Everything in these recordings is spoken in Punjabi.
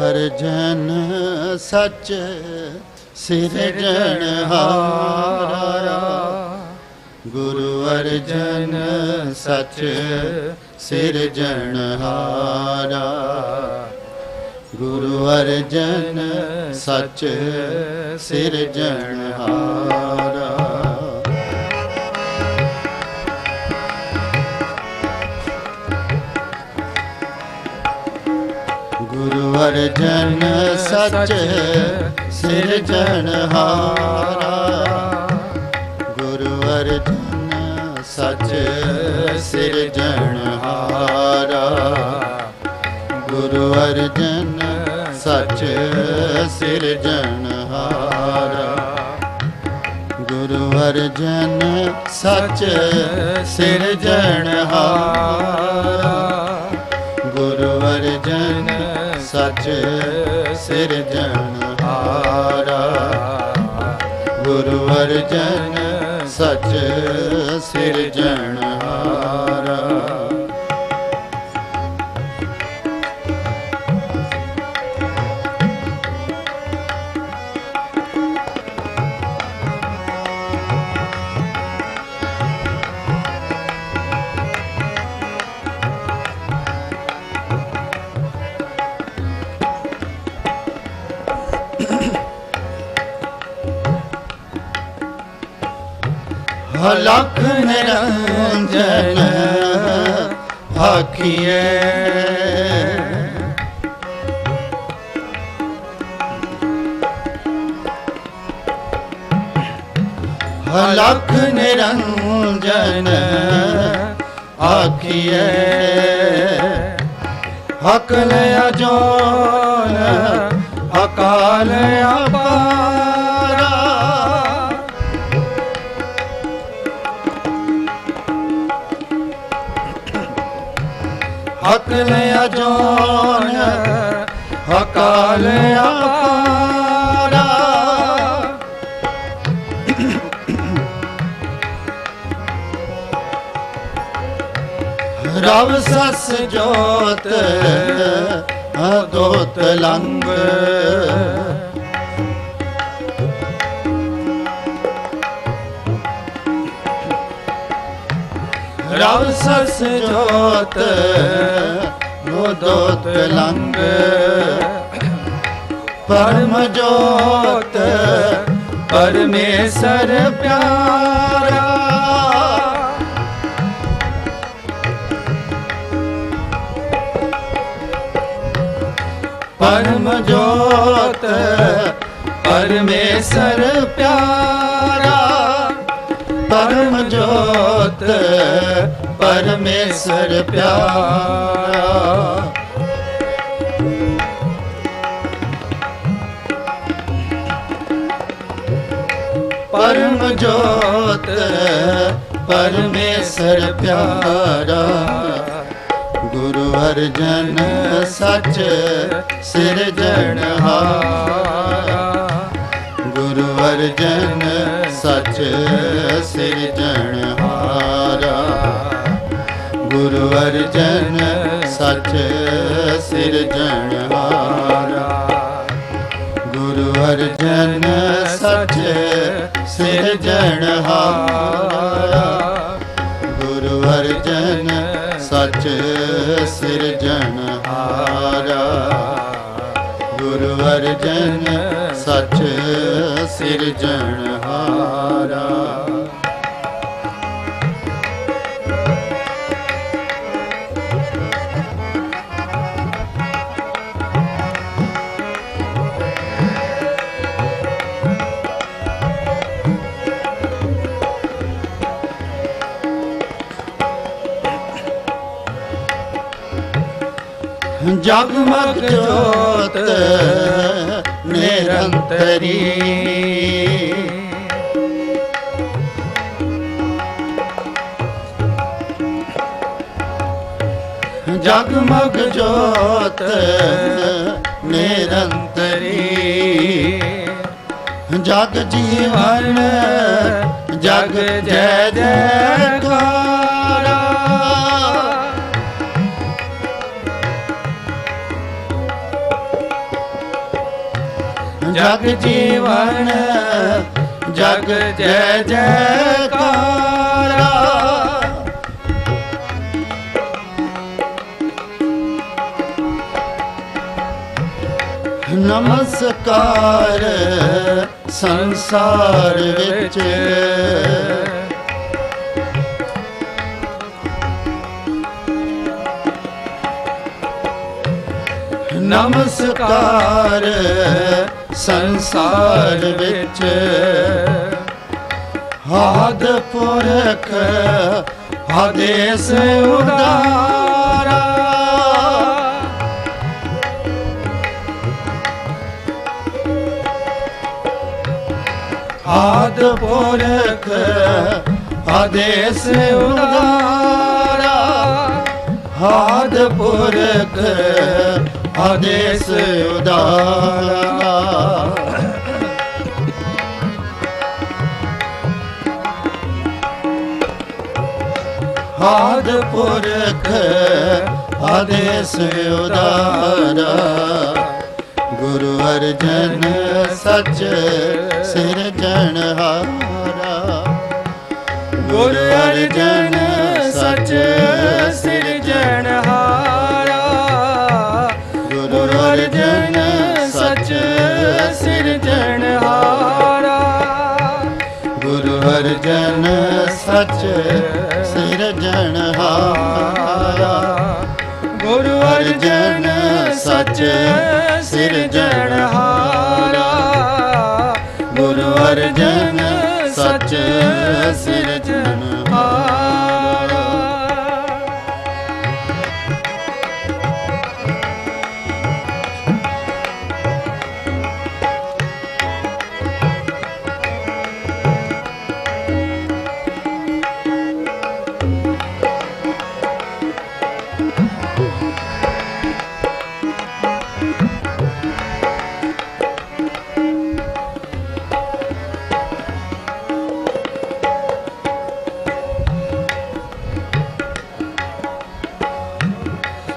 ਹਰ ਜਨ ਸਚ ਸਿਰਜਣ ਹਾਰਾ। ਗੁਰੂ ਅਰਜਨ ਸਚ ਸਿਰਜਣ ਹਾਰਾ। ਗੁਰੂ ਅਰਜਨ ਸਚ ਸਿਰਜਣ ਹਾਰਾ। ਅਰਜਨ ਸੱਚ ਸਿਰਜਣਹਾਰਾ ਗੁਰੂ ਅਰਜਨ ਸੱਚ ਸਿਰਜਣਹਾਰਾ ਗੁਰੂ ਅਰਜਨ ਸੱਚ ਸਿਰਜਣਹਾਰਾ ਗੁਰੂ ਅਰਜਨ ਸੱਚ ਸਿਰਜਣਹਾਰਾ ਗੁਰੂ ਸਚ ਸਿਰਜਣ ਹਾਰਾ। ਗੁਰੂ ਅਰਜਨ ਸਚ ਸਿਰਜਣ ਲੱਖ ਨਿਰੰਜਨ ਹਕੀਏ। ਹਲਖ ਨਿਰੰਜਨ ਆਖੀਏ ਹਕਲ ਅਜੋਨ ਅਕਾਲ ਅਬ ਹਕ ਲਿਆ ਜੋਨ ਅਕਾਲ ਅਪਾਰਾ। ਰਵ ਸਸ ਜੋਤ ਅਦੋਤ ਲੰਗ। ਰਵ ਸਸ ਜੋਤ ਅਦੋਤ ਲੰਗ। ਪਰਮ ਜੋਤ ਪਰਮੇਸ਼ਰ ਪਿਆਰਾ। ਪਰਮ ਜੋਤ ਪਰਮੇਸ਼ਰ ਪਿਆਰਾ। ਪਰਮੇਸ਼ਰ ਪਿਆਰਾ ਪਰਮ ਜੋਤ ਪਰਮੇਸ਼ਰ ਪਿਆਰਾ ਗੁਰੂ ਅਰਜਨ ਸੱਚ ਸਿਰਜਣਹਾਰਾ ਗੁਰੂ ਅਰਜਨ ਸੱਚ ਸਿਰਜਣਹਾਰਾ ਗੁਰੂ ਅਰਜਨ ਸੱਚ ਸਿਰਜਣਹਾਰਾ ਗੁਰੂ ਅਰਜਨ ਸੱਚ ਸਿਰਜਣਹਾਰਾ ਗੁਰੂ ਅਰਜਨ ਸੱਚ ਸਿਰਜਣਹਾਰਾ ਗੁਰੂ ਅਰਜਨ ਸੱਚ ਸਿਰਜਣਹਾਰਾ ਜਗਮਗ ਜੋਤ ਨਿਰੰਤਰੀ। ਜਗਮਗ ਜੋਤ ਨਿਰੰਤਰੀ। ਜਗ ਜੀਵਨ ਜਗ ਜੈ ਜੈਕਾਰਾ ਜਗ ਜੀਵਨ ਜਗ ਜੈ ਜੈਕਾਰਾ। ਨਮਸਕਾਰ ਸੰਸਾਰ ਵਿੱਚ। ਨਮਸਕਾਰ ਸੰਸਾਰ ਵਿੱਚ ਹਾਦ ਪੁਰਖ ਆਦੇਸ ਉਦਾਰਾ। ਆਦ ਪੁਰਖ ਆਦੇਸ ਉਦਾਰਾ। ਆਦ ਪੁਰਖ ਆਦੇਸ ਉਦਾਰਾ। ਆਦ ਪੁਰਖ ਆਦੇਸ ਉਦਾਰਾ। ਗੁਰੂ ਅਰਜਨ ਸੱਚ ਸਿਰਜਣਹਾਰਾ ਗੁਰੂ ਅਰਜਨ ਸੱਚ ਸਿਰਜਣਹਾਰਾ ਗੁਰੂ ਅਰਜਨ ਸੱਚ ਸਿਰਜਣਹਾਰਾ ਗੁਰੂ ਅਰਜਨ ਸੱਚ ਸਿਰਜਣਹਾਰਾ ਗੁਰੂ ਅਰਜਨ ਸੱਚ ਸਿਰਜਣਹਾਰਾ ਗੁਰੂ ਅਰਜਨ ਸੱਚ ਸਿਰਜਣਹਾਰਾ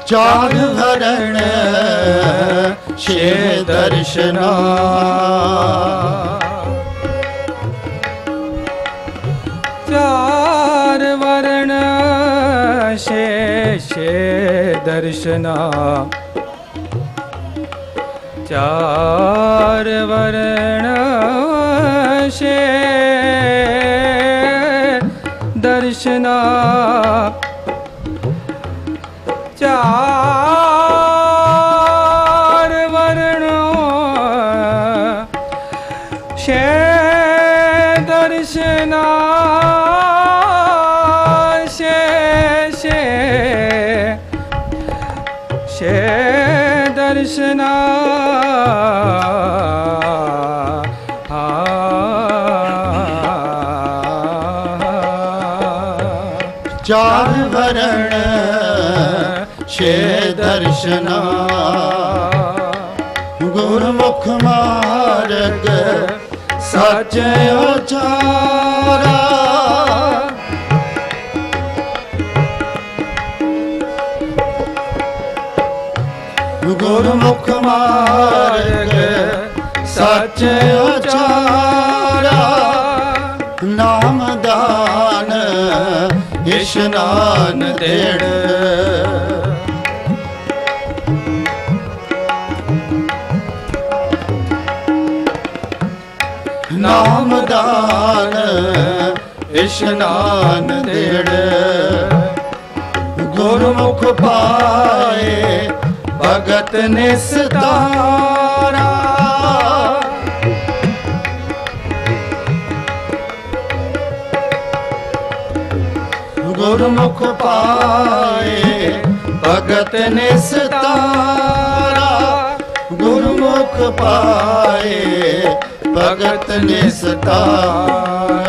ਚਾਰ ਵਰਣ ਛੇ ਦਰਸ਼ਨਾ। ਚਾਰ ਵਰਣ ਛੇ ਛੇ ਦਰਸ਼ਨਾ। ਚਾਰ ਵਰਣ ਛੇ ਦਰਸ਼ਨਾ। ਚਾਰ ਵਰਣ ਸ਼ੇ ਦਰਸ਼ਨਾ ਛੇ ਛੇ ਛੇ ਦਰਸ਼ਨਾ ਚਾਰ ਵਰਣ ਛੇ ਦਰਸ਼ਨਾ। ਗੁਰਮੁਖ ਮਾਰਗ ਸੱਚ ਉਚਾਰਾ। ਗੁਰਮੁਖ ਮਾਰਗ ਸੱਚ ਉਚਾਰਾ। ਨਾਮ ਦਾਨ ਇਸ਼ਨਾਨ ਦੇਣ। ਇਸ਼ਨਾਨ ਦੇਣ ਗੁਰਮੁਖ ਪਾਏ ਭਗਤ ਨਿਸਤਾਰਾ। ਗੁਰਮੁਖ ਪਾਏ ਭਗਤ ਨਿਸਤਾਰਾ। ਗੁਰਮੁਖ ਪਾਏ ਭਗਤ ਨਿਸਤਾਰਾ। ਗੁਰਮੁਖ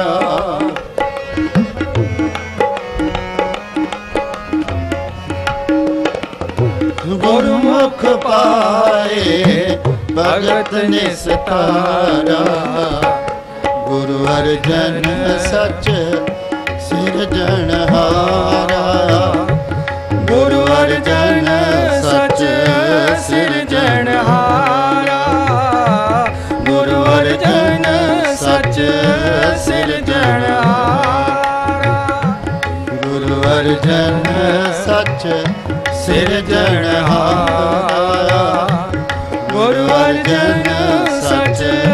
ਪਾਏ ਭਗਤ ਨਿਸਤਾਰਾ। ਗੁਰੂ ਅਰਜਨ ਸੱਚ ਸਿਰਜਣਹਾਰਾ। ਗੁਰੂ ਅਰਜਨ ਸਚਨ ਸਚ।